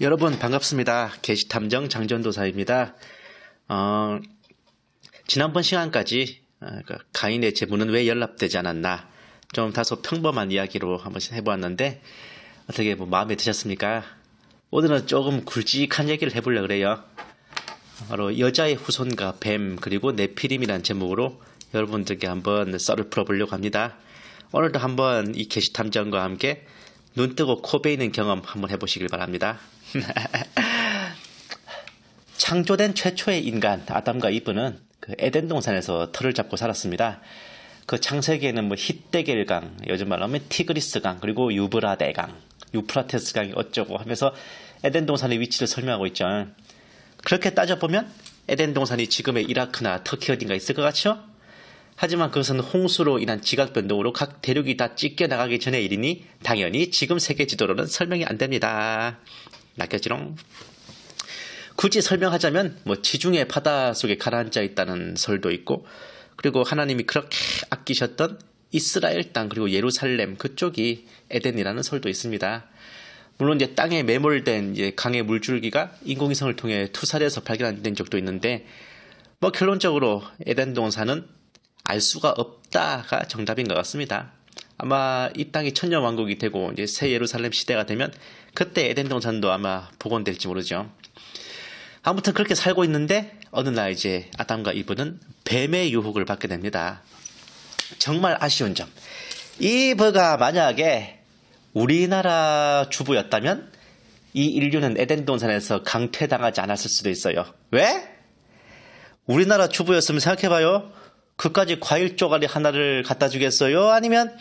여러분 반갑습니다. 게시탐정 장전도사입니다. 어, 지난번 시간까지 어, 그 가인의 제문은 왜 연락되지 않았나 좀 다소 평범한 이야기로 한번 해보았는데 어떻게 뭐 마음에 드셨습니까? 오늘은 조금 굵직한 얘기를 해보려고 그래요. 바로 여자의 후손과 뱀 그리고 네피림이라는 제목으로 여러분들께 한번 썰을 풀어보려고 합니다. 오늘도 한번 이 게시탐정과 함께 눈 뜨고 코 베이는 경험 한번 해보시길 바랍니다. 창조된 최초의 인간 아담과 이브는 그 에덴 동산에서 털을 잡고 살았습니다. 그 창세기에는 뭐 히데겔강, 요즘 말하면 티그리스강, 그리고 유브라데강, 유프라테스 강이 어쩌고 하면서 에덴 동산의 위치를 설명하고 있죠. 그렇게 따져보면 에덴 동산이 지금의 이라크나 터키 어딘가 있을 것 같죠? 하지만 그것은 홍수로 인한 지각 변동으로 각 대륙이 다 찢겨 나가기 전의 일이니 당연히 지금 세계 지도로는 설명이 안 됩니다. 낚였지롱. 굳이 설명하자면 뭐 지중해 바다 속에 가라앉아 있다는 설도 있고 그리고 하나님이 그렇게 아끼셨던 이스라엘 땅 그리고 예루살렘 그쪽이 에덴이라는 설도 있습니다. 물론 이제 땅에 매몰된 이제 강의 물줄기가 인공위성을 통해 투사돼서 발견된 적도 있는데 뭐 결론적으로 에덴 동산은 알 수가 없다가 정답인 것 같습니다. 아마 이 땅이 천년 왕국이 되고 이제 새 예루살렘 시대가 되면 그때 에덴 동산도 아마 복원될지 모르죠. 아무튼 그렇게 살고 있는데 어느 날 이제 아담과 이브는 뱀의 유혹을 받게 됩니다. 정말 아쉬운 점. 이브가 만약에 우리나라 주부였다면 이 인류는 에덴 동산에서 강퇴당하지 않았을 수도 있어요. 왜? 우리나라 주부였으면 생각해봐요. 그까지 과일 쪼가리 하나를 갖다 주겠어요? 아니면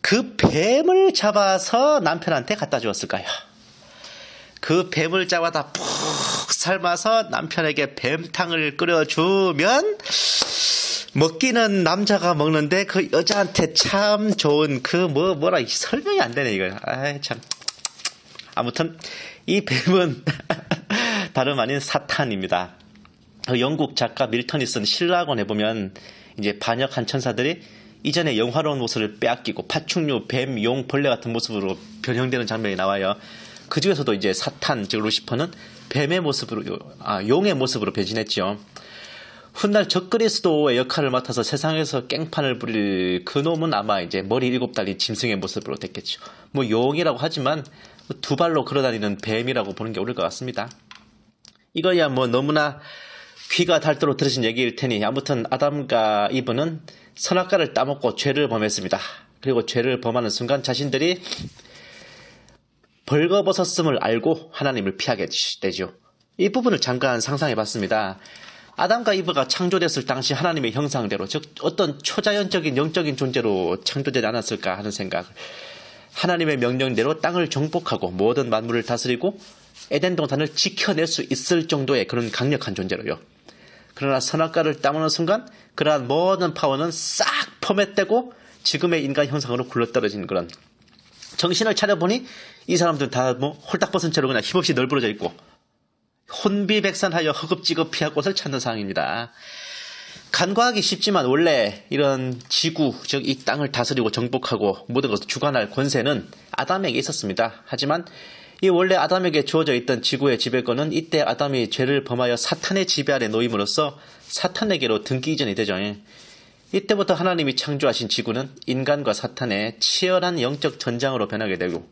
그 뱀을 잡아서 남편한테 갖다 주었을까요? 그 뱀을 잡아다 푹 삶아서 남편에게 뱀탕을 끓여주면 먹기는 남자가 먹는데 그 여자한테 참 좋은 그 뭐 뭐라 설명이 안 되네 이거. 아이 참. 아무튼 이 뱀은 다름 아닌 사탄입니다. 그 영국 작가 밀턴이 쓴 신라권에 보면 이제 반역한 천사들이 이전에 영화로운 모습을 빼앗기고 파충류, 뱀, 용, 벌레 같은 모습으로 변형되는 장면이 나와요. 그 중에서도 이제 사탄, 즉 루시퍼는 뱀의 모습으로, 아, 용의 모습으로 변신했죠. 훗날 적그리스도의 역할을 맡아서 세상에서 깽판을 부릴 그놈은 아마 이제 머리 일곱 달린 짐승의 모습으로 됐겠죠. 뭐 용이라고 하지만 두 발로 걸어다니는 뱀이라고 보는 게 옳을 것 같습니다. 이거야 뭐 너무나 귀가 닳도록 들으신 얘기일 테니 아무튼 아담과 이브는 선악과를 따먹고 죄를 범했습니다. 그리고 죄를 범하는 순간 자신들이 벌거벗었음을 알고 하나님을 피하게 되죠. 이 부분을 잠깐 상상해 봤습니다. 아담과 이브가 창조됐을 당시 하나님의 형상대로 즉 어떤 초자연적인 영적인 존재로 창조되지 않았을까 하는 생각. 하나님의 명령대로 땅을 정복하고 모든 만물을 다스리고 에덴 동산을 지켜낼 수 있을 정도의 그런 강력한 존재로요. 그러나 선악과를 따먹는 순간 그러한 모든 파워는 싹 포맷되고 지금의 인간 형상으로 굴러떨어진 그런 정신을 차려보니 이 사람들은 다 뭐 홀딱 벗은 채로 그냥 힘없이 널브러져 있고 혼비백산하여 허겁지겁 피할 곳을 찾는 상황입니다. 간과하기 쉽지만 원래 이런 지구, 즉 이 땅을 다스리고 정복하고 모든 것을 주관할 권세는 아담에게 있었습니다. 하지만 이 원래 아담에게 주어져 있던 지구의 지배권은 이때 아담이 죄를 범하여 사탄의 지배 아래 놓임으로써 사탄에게로 등기 이전이 되죠. 이때부터 하나님이 창조하신 지구는 인간과 사탄의 치열한 영적 전장으로 변하게 되고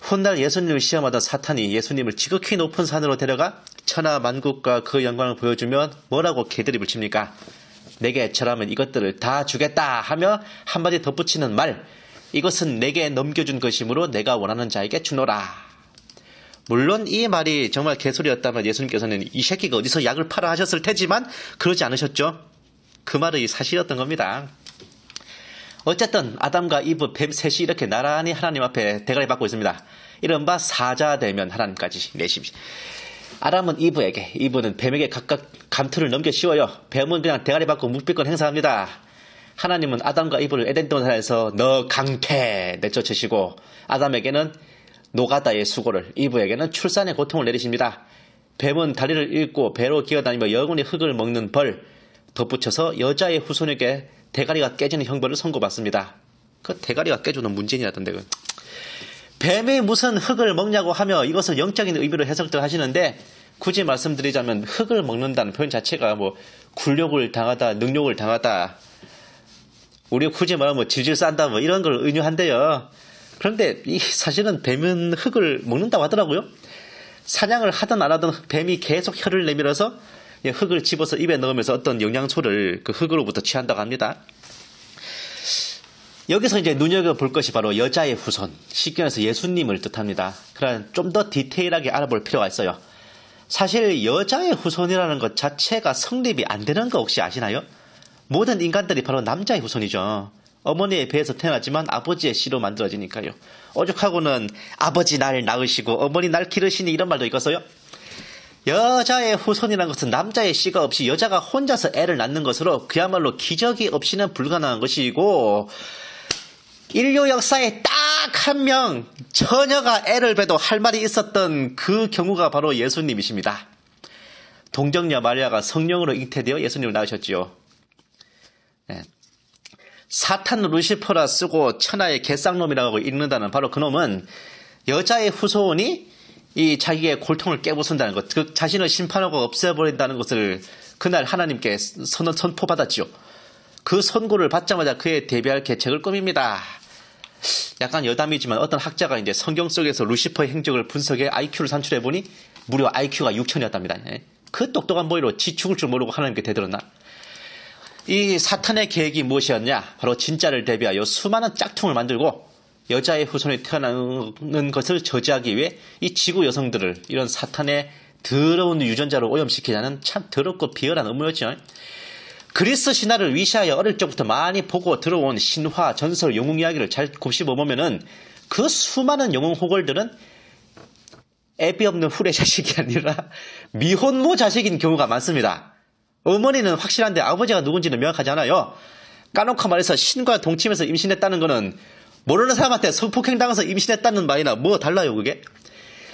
훗날 예수님을 시험하던 사탄이 예수님을 지극히 높은 산으로 데려가 천하 만국과 그 영광을 보여주면 뭐라고 개드립을 칩니까? 내게 절하면 이것들을 다 주겠다 하며 한마디 덧붙이는 말 이것은 내게 넘겨준 것이므로 내가 원하는 자에게 주노라. 물론 이 말이 정말 개소리였다면 예수님께서는 이 새끼가 어디서 약을 팔아 하셨을 테지만 그러지 않으셨죠. 그 말이 사실이었던 겁니다. 어쨌든 아담과 이브 뱀 셋이 이렇게 나란히 하나님 앞에 대가리 받고 있습니다. 이른바 사자 되면 하나님까지 내십시. 아담은 이브에게, 이브는 뱀에게 각각 감투를 넘겨 씌워요. 뱀은 그냥 대가리 받고 묵비권 행사합니다. 하나님은 아담과 이브를 에덴 동산에서 너 강태 내쫓으시고 아담에게는 노가다의 수고를 이브에게는 출산의 고통을 내리십니다. 뱀은 다리를 잃고 배로 기어다니며 영원히 흙을 먹는 벌 덧붙여서 여자의 후손에게 대가리가 깨지는 형벌을 선고받습니다. 그 대가리가 깨주는 문제이라던데 그. 뱀이 무슨 흙을 먹냐고 하며 이것을 영적인 의미로 해석들 하시는데 굳이 말씀드리자면 흙을 먹는다는 표현 자체가 뭐 굴욕을 당하다, 능욕을 당하다, 우리 굳이 말하면 뭐 질질 싼다 뭐 이런 걸 의미한데요. 그런데 이 사실은 뱀은 흙을 먹는다고 하더라고요. 사냥을 하든 안 하든 뱀이 계속 혀를 내밀어서 흙을 집어서 입에 넣으면서 어떤 영양소를 그 흙으로부터 취한다고 합니다. 여기서 이제 눈여겨볼 것이 바로 여자의 후손, 시견에서 예수님을 뜻합니다. 그러나 좀더 디테일하게 알아볼 필요가 있어요. 사실 여자의 후손이라는 것 자체가 성립이 안 되는 거 혹시 아시나요? 모든 인간들이 바로 남자의 후손이죠. 어머니의 배에서 태어났지만 아버지의 씨로 만들어지니까요. 오죽하고는 아버지 날 낳으시고 어머니 날 기르시니 이런 말도 있겠어요? 여자의 후손이라는 것은 남자의 씨가 없이 여자가 혼자서 애를 낳는 것으로 그야말로 기적이 없이는 불가능한 것이고 인류 역사에 딱 한 명 처녀가 애를 배도 할 말이 있었던 그 경우가 바로 예수님이십니다. 동정녀 마리아가 성령으로 잉태되어 예수님을 낳으셨지요. 네. 사탄 루시퍼라 쓰고 천하의 개쌍놈이라고 읽는다는 바로 그놈은 여자의 후손이 이 자기의 골통을 깨부순다는 것, 그 자신을 심판하고 없애버린다는 것을 그날 하나님께 선언 선포받았지요. 그 선고를 받자마자 그에 대비할 계책을 꾸밉니다. 약간 여담이지만 어떤 학자가 이제 성경 속에서 루시퍼의 행적을 분석해 IQ를 산출해 보니 무려 IQ가 6천이었답니다. 예. 그 똑똑한 머리로 지 죽을 줄 모르고 하나님께 대들었나? 이 사탄의 계획이 무엇이었냐? 바로 진짜를 대비하여 수많은 짝퉁을 만들고 여자의 후손이 태어나는 것을 저지하기 위해 이 지구 여성들을 이런 사탄의 더러운 유전자로 오염시키자는 참 더럽고 비열한 음모였죠. 그리스 신화를 위시하여 어릴 적부터 많이 보고 들어온 신화, 전설, 영웅 이야기를 잘 곱씹어 보면은 그 수많은 영웅 호걸들은 애비 없는 후레 자식이 아니라 미혼모 자식인 경우가 많습니다. 어머니는 확실한데 아버지가 누군지는 명확하지 않아요. 까놓고 말해서 신과 동침해서 임신했다는 거는 모르는 사람한테 성폭행 당해서 임신했다는 말이나 뭐 달라요 그게?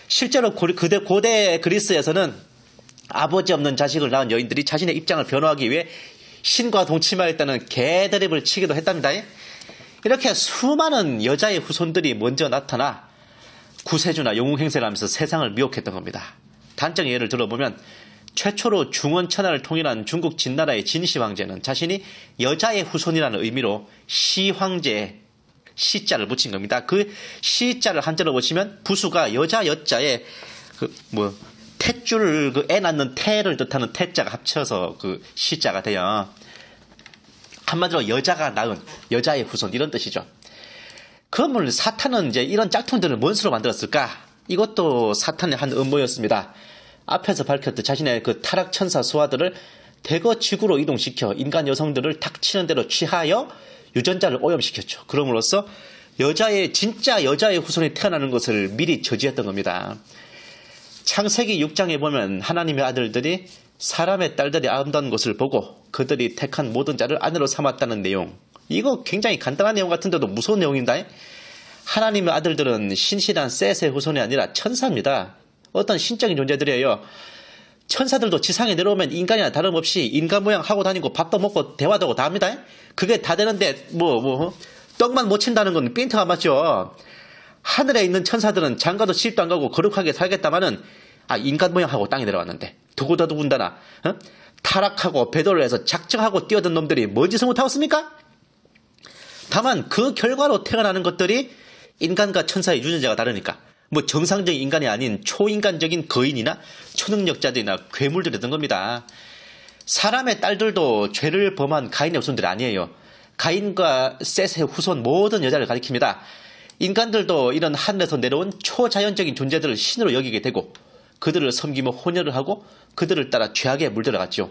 실제로 고대, 고대 그리스에서는 아버지 없는 자식을 낳은 여인들이 자신의 입장을 변호하기 위해 신과 동침하였다는 개드립을 치기도 했답니다. 이렇게 수많은 여자의 후손들이 먼저 나타나 구세주나 영웅 행세를 하면서 세상을 미혹했던 겁니다. 단적 예를 들어보면 최초로 중원 천하를 통일한 중국 진나라의 진시 황제는 자신이 여자의 후손이라는 의미로 시 황제 시자를 붙인 겁니다. 그 시자를 한자로 보시면 부수가 여자 여자에 그뭐 탯줄 그애 낳는 태를 뜻하는 태자가 합쳐서 그 시자가 돼요. 한마디로 여자가 낳은 여자의 후손 이런 뜻이죠. 그러면 사탄은 이제 이런 짝퉁들을 뭔 수로 만들었을까? 이것도 사탄의 한 음모였습니다. 앞에서 밝혔듯 자신의 그 타락 천사 수하들을 대거 지구로 이동시켜 인간 여성들을 닥치는 대로 취하여 유전자를 오염시켰죠. 그럼으로써 여자의 진짜 여자의 후손이 태어나는 것을 미리 저지했던 겁니다. 창세기 6장에 보면 하나님의 아들들이 사람의 딸들이 아름다운 것을 보고 그들이 택한 모든 자를 아내로 삼았다는 내용. 이거 굉장히 간단한 내용 같은데도 무서운 내용입니다. 하나님의 아들들은 신실한 셋의 후손이 아니라 천사입니다. 어떤 신적인 존재들이에요. 천사들도 지상에 내려오면 인간이나 다름없이 인간 모양 하고 다니고 밥도 먹고 대화도 하고 다 합니다. 그게 다 되는데 뭐, 뭐, 떡만 못 친다는 건 빈트가 맞죠. 하늘에 있는 천사들은 장가도 시집도 안 가고 거룩하게 살겠다마는 아 인간 모양하고 땅에 내려왔는데 두고다 두군다나 어? 타락하고 배도를 해서 작정하고 뛰어든 놈들이 뭔 짓을 못하고 습니까? 다만 그 결과로 태어나는 것들이 인간과 천사의 유전자가 다르니까 뭐 정상적인 인간이 아닌 초인간적인 거인이나 초능력자들이나 괴물들이던 겁니다. 사람의 딸들도 죄를 범한 가인의 후손들이 아니에요. 가인과 셋의 후손 모든 여자를 가리킵니다. 인간들도 이런 하늘에서 내려온 초자연적인 존재들을 신으로 여기게 되고 그들을 섬기며 혼혈을 하고 그들을 따라 죄악에 물들어갔죠.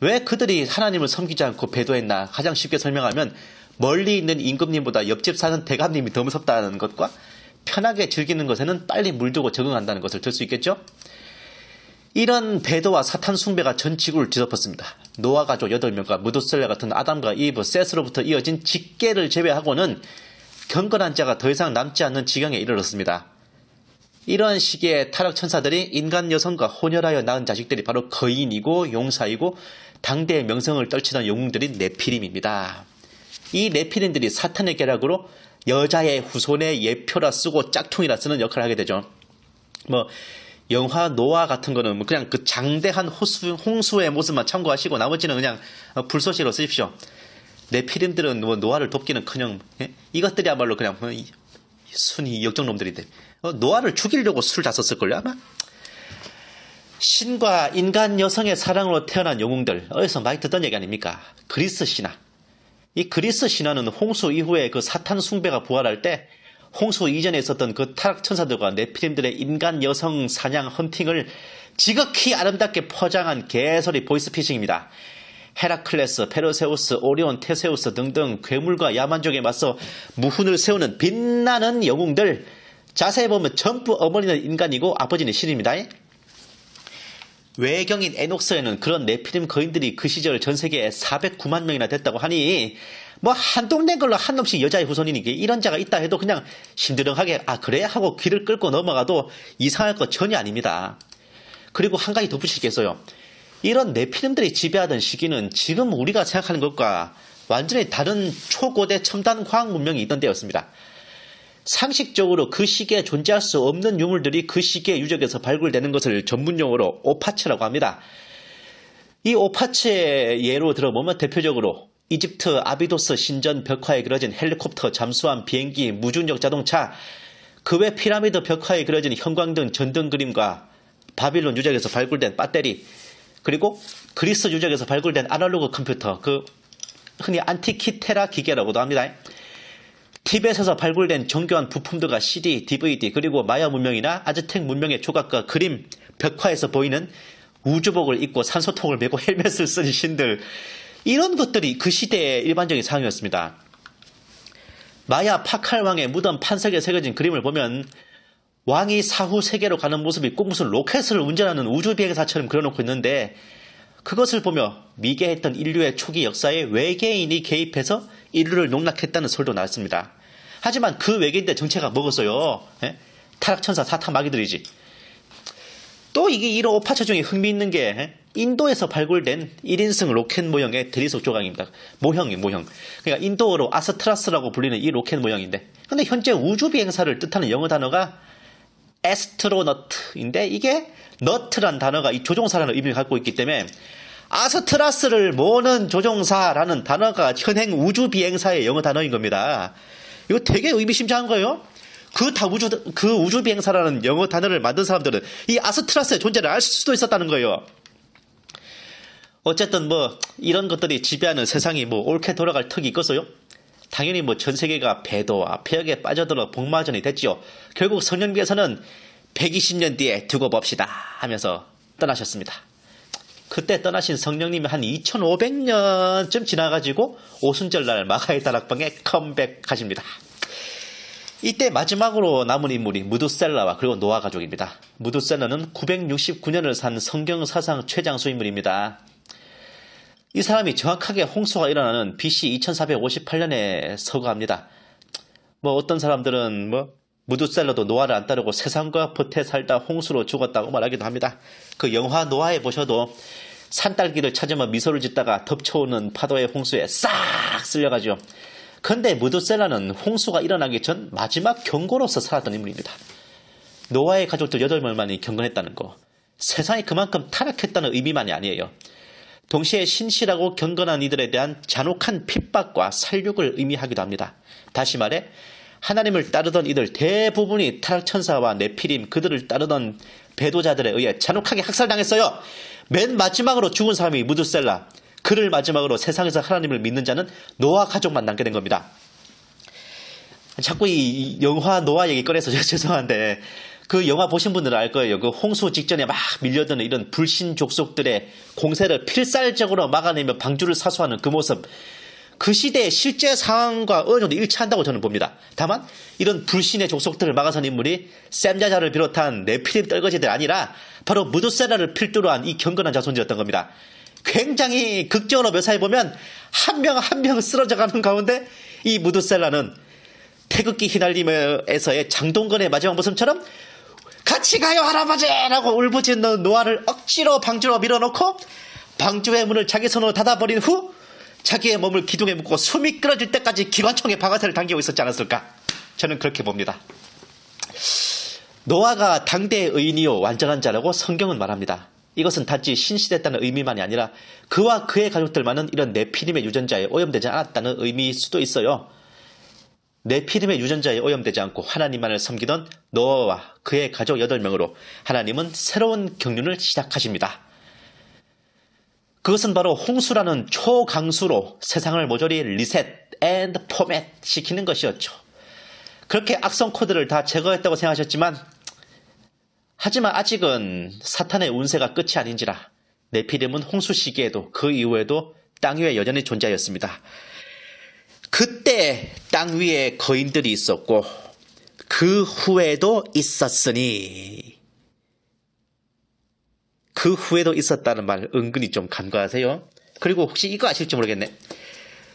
왜 그들이 하나님을 섬기지 않고 배도했나 가장 쉽게 설명하면 멀리 있는 임금님보다 옆집 사는 대감님이 더 무섭다는 것과 편하게 즐기는 것에는 빨리 물들고 적응한다는 것을 들 수 있겠죠? 이런 배도와 사탄 숭배가 전 지구를 뒤덮었습니다. 노아 가족 8명과 무도셀레 같은 아담과 이브, 셋으로부터 이어진 직계를 제외하고는 경건한 자가 더 이상 남지 않는 지경에 이르렀습니다. 이러한 시기에 타락 천사들이 인간 여성과 혼혈하여 낳은 자식들이 바로 거인이고 용사이고 당대의 명성을 떨치던 영웅들인 네피림입니다. 이 네피림들이 사탄의 계략으로 여자의 후손의 예표라 쓰고 짝퉁이라 쓰는 역할을 하게 되죠. 뭐 영화 노아 같은 거는 뭐 그냥 그 장대한 호수, 홍수의 모습만 참고하시고 나머지는 그냥 어, 불소시로 쓰십시오. 네피림들은 뭐 노아를 돕기는커녕 예? 이것들이야말로 그냥 뭐 순위 역정놈들인데 어, 노아를 죽이려고 술 다 썼을걸요 아마 신과 인간 여성의 사랑으로 태어난 영웅들 어디서 많이 듣던 얘기 아닙니까 그리스 신화 이 그리스 신화는 홍수 이후에 그 사탄 숭배가 부활할 때 홍수 이전에 있었던 그 타락 천사들과 네피림들의 인간 여성 사냥 헌팅을 지극히 아름답게 포장한 개소리 보이스피싱입니다. 헤라클레스, 페르세우스, 오리온, 테세우스 등등 괴물과 야만족에 맞서 무훈을 세우는 빛나는 영웅들 자세히 보면 전부 어머니는 인간이고 아버지는 신입니다. 외경인 에녹스에는 그런 네피림 거인들이 그 시절 전 세계에 409만 명이나 됐다고 하니 뭐 한동된 걸로 한 놈씩 여자의 후손이니까 이런 자가 있다 해도 그냥 신드렁하게 아 그래 하고 귀를 끌고 넘어가도 이상할 것 전혀 아닙니다. 그리고 한 가지 덧붙이겠어요. 이런 네피림들이 지배하던 시기는 지금 우리가 생각하는 것과 완전히 다른 초고대 첨단 과학 문명이 있던 때였습니다. 상식적으로 그 시기에 존재할 수 없는 유물들이 그 시기의 유적에서 발굴되는 것을 전문용어로 오파츠라고 합니다. 이 오파츠의 예로 들어보면 대표적으로 이집트 아비도스 신전 벽화에 그려진 헬리콥터, 잠수함, 비행기, 무중력 자동차, 그 외 피라미드 벽화에 그려진 형광등, 전등 그림과 바빌론 유적에서 발굴된 배터리, 그리고 그리스 유적에서 발굴된 아날로그 컴퓨터, 그 흔히 안티키테라 기계라고도 합니다. 티벳에서 발굴된 정교한 부품들과 CD, DVD, 그리고 마야 문명이나 아즈텍 문명의 조각과 그림, 벽화에서 보이는 우주복을 입고 산소통을 메고 헬멧을 쓴 신들, 이런 것들이 그 시대의 일반적인 상황이었습니다. 마야 파칼 왕의 무덤 판석에 새겨진 그림을 보면 왕이 사후 세계로 가는 모습이 꼭 무슨 로켓을 운전하는 우주비행사처럼 그려놓고 있는데 그것을 보며 미개했던 인류의 초기 역사에 외계인이 개입해서 인류를 농락했다는 설도 나왔습니다. 하지만 그 외계인들 정체가 먹었어요. 예? 타락천사 사탄 마귀들이지. 또 이게 이런 오파처 중에 흥미있는 게 예? 인도에서 발굴된 1인승 로켓 모형의 대리석 조각입니다. 모형이 모형. 그러니까 인도어로 아스트라스라고 불리는 이 로켓 모형인데 근데 현재 우주 비행사를 뜻하는 영어 단어가 에스트로너트인데 이게 너트란 단어가 이 조종사라는 의미를 갖고 있기 때문에 아스트라스를 모는 조종사라는 단어가 현행 우주 비행사의 영어 단어인 겁니다. 이거 되게 의미심장한 거예요. 그 다 우주 그 우주 비행사라는 영어 단어를 만든 사람들은 이 아스트라스의 존재를 알 수도 있었다는 거예요. 어쨌든 뭐 이런 것들이 지배하는 세상이 뭐 옳게 돌아갈 턱이 있겠어요? 당연히 뭐 전 세계가 배도와 폐역에 빠져들어 복마전이 됐지요. 결국 성령께서는 120년 뒤에 두고 봅시다 하면서 떠나셨습니다. 그때 떠나신 성령님이 한 2500년쯤 지나가지고 오순절날 마가의 다락방에 컴백하십니다. 이때 마지막으로 남은 인물이 무두셀라와 그리고 노아 가족입니다. 무두셀라는 969년을 산 성경 사상 최장수 인물입니다. 이 사람이 정확하게 홍수가 일어나는 BC 2458년에 서거합니다. 뭐 어떤 사람들은 뭐 무두셀러도 노아를 안 따르고 세상과 버태 살다 홍수로 죽었다고 말하기도 합니다. 그 영화 노아에 보셔도 산딸기를 찾으면 미소를 짓다가 덮쳐오는 파도의 홍수에 싹 쓸려가죠. 근데 무두셀라는 홍수가 일어나기 전 마지막 경고로서 살았던 인물입니다. 노아의 가족들 8명만이 경건했다는 거. 세상이 그만큼 타락했다는 의미만이 아니에요. 동시에 신실하고 경건한 이들에 대한 잔혹한 핍박과 살육을 의미하기도 합니다. 다시 말해 하나님을 따르던 이들 대부분이 타락천사와 네피림 그들을 따르던 배도자들에 의해 잔혹하게 학살당했어요. 맨 마지막으로 죽은 사람이 무드셀라. 그를 마지막으로 세상에서 하나님을 믿는 자는 노아 가족만 남게 된 겁니다. 자꾸 이 영화 노아 얘기 꺼내서 죄송한데 그 영화 보신 분들은 알 거예요. 그 홍수 직전에 막 밀려드는 이런 불신 족속들의 공세를 필살적으로 막아내며 방주를 사수하는 그 모습. 그 시대의 실제 상황과 어느 정도 일치한다고 저는 봅니다. 다만 이런 불신의 족속들을 막아선 인물이 샘자자를 비롯한 네피림 떨거지들 아니라 바로 무드세라를 필두로 한 이 경건한 자손들이었던 겁니다. 굉장히 극적으로 묘사해보면 한 명 한명 쓰러져가는 가운데 이 무드셀라는 태극기 휘날림에서의 장동건의 마지막 모습처럼 같이 가요 할아버지 라고 울부짖는 노아를 억지로 방주로 밀어넣고 방주의 문을 자기 손으로 닫아버린 후 자기의 몸을 기둥에 묶고 숨이 끊어질 때까지 기관총에 방아쇠를 당기고 있었지 않았을까? 저는 그렇게 봅니다. 노아가 당대의 의인이요 완전한 자라고 성경은 말합니다. 이것은 단지 신시됐다는 의미만이 아니라 그와 그의 가족들만은 이런 네피림의 유전자에 오염되지 않았다는 의미일 수도 있어요. 네피림의 유전자에 오염되지 않고 하나님만을 섬기던 노아와 그의 가족 8명으로 하나님은 새로운 경륜을 시작하십니다. 그것은 바로 홍수라는 초강수로 세상을 모조리 리셋 앤드 포맷 시키는 것이었죠. 그렇게 악성 코드를 다 제거했다고 생각하셨지만 하지만 아직은 사탄의 운세가 끝이 아닌지라 네피림은 홍수 시기에도 그 이후에도 땅 위에 여전히 존재하였습니다. 그때 땅 위에 거인들이 있었고 그 후에도 있었으니 그 후에도 있었다는 말 은근히 좀 간과하세요. 그리고 혹시 이거 아실지 모르겠네.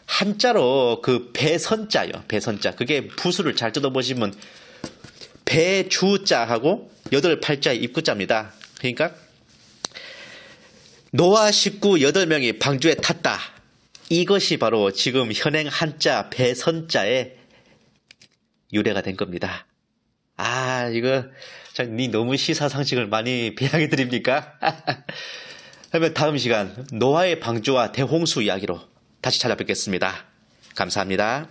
한자로 그 배선자요. 배선자. 그게 부수를 잘 뜯어보시면 배주자하고 여덟 팔자의 입구자입니다. 그러니까 노아 식구 여덟 명이 방주에 탔다. 이것이 바로 지금 현행 한자 배선자의 유래가 된 겁니다. 아, 이거, 참, 니 너무 시사상식을 많이 배양해 드립니까? 그러면 다음 시간, 노아의 방주와 대홍수 이야기로 다시 찾아뵙겠습니다. 감사합니다.